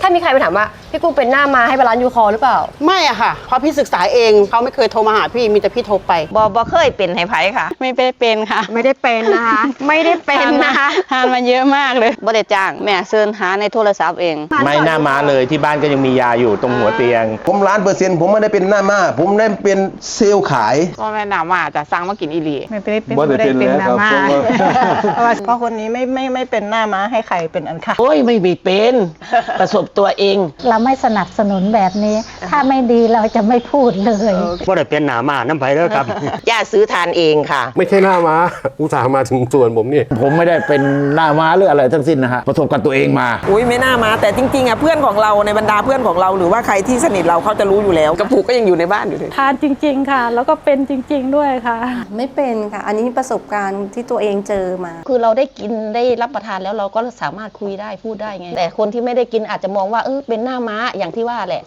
ถ้ามีใครไปถามว่าพี่กุ้งเป็นหน้ามาให้บาลานซ์ยูคอร์หรือเปล่า ไม่อะค่ะ เพราะพี่ศึกษาเองเขาไม่เคยโทรมาหาพี่มีแต่พี่โทรไป บอบอเคยเป็นให้ไผค่ะไม่ได้เป็นค่ะไม่ได้เป็นนะคะ ไม่ได้เป็นนะคะ ทานมาเยอะมากเลยบ่ได้จ้างแม่เสินหาในโทรศัพท์เอง ไม่หน้าม้าเลยที่บ้านก็ยังมียาอยู่ตรงหัวเตียง ผมล้านเปอร์เซ็นต์ผมไม่ได้เป็นหน้ามาผมได้เป็นเซลล์ขาย ก็แม่นามาจะสั่งมากินอีหลี ไม่ได้เป็นบ่ได้เป็นแล้วครับมาเพราะว่าเพราะคนนี้ไม่ไม่ไม่เป็นหน้าม้าให้ใครเป็นอันค่ะ โอ้ยไม่มีเป็น ประสบตัวเอง เราไม่สนับสนุนแบบนี้ ถ้าไม่ดีเราจะไม่พูดเลยว่าได้เป็นหนามาน้ำไผ่แล้วครับ ย่าซื้อทานเองค่ะ ไม่ใช่หน้าม้าอุตส่าห์มาถึงส่วนผมนี่ผมไม่ได้เป็นหน้าม้าหรืออะไรทั้งสิ้นนะฮะประสบกับตัวเองมาอุ้ยไม่น่ามาแต่จริงๆอะเพื่อนของเราในบรรดาเพื่อนของเราหรือว่าใครที่สนิทเราเขาจะรู้อยู่แล้วกระปุกก็ยังอยู่ในบ้านอยู่เลยทานจริง ๆค่ะ แล้วก็เป็นจริง ๆ ด้วยค่ะ ไม่เป็นค่ะ อันนี้ประสบการณ์ที่ตัวเองเจอมา คือเราได้กินได้รับประทานแล้วเราก็สามารถคุยได้พูดได้ไง แต่คนที่ไม่ได้กินอาจจะมองว่าเออเป็นหน้าม้าอย่างที่ว่าแหละ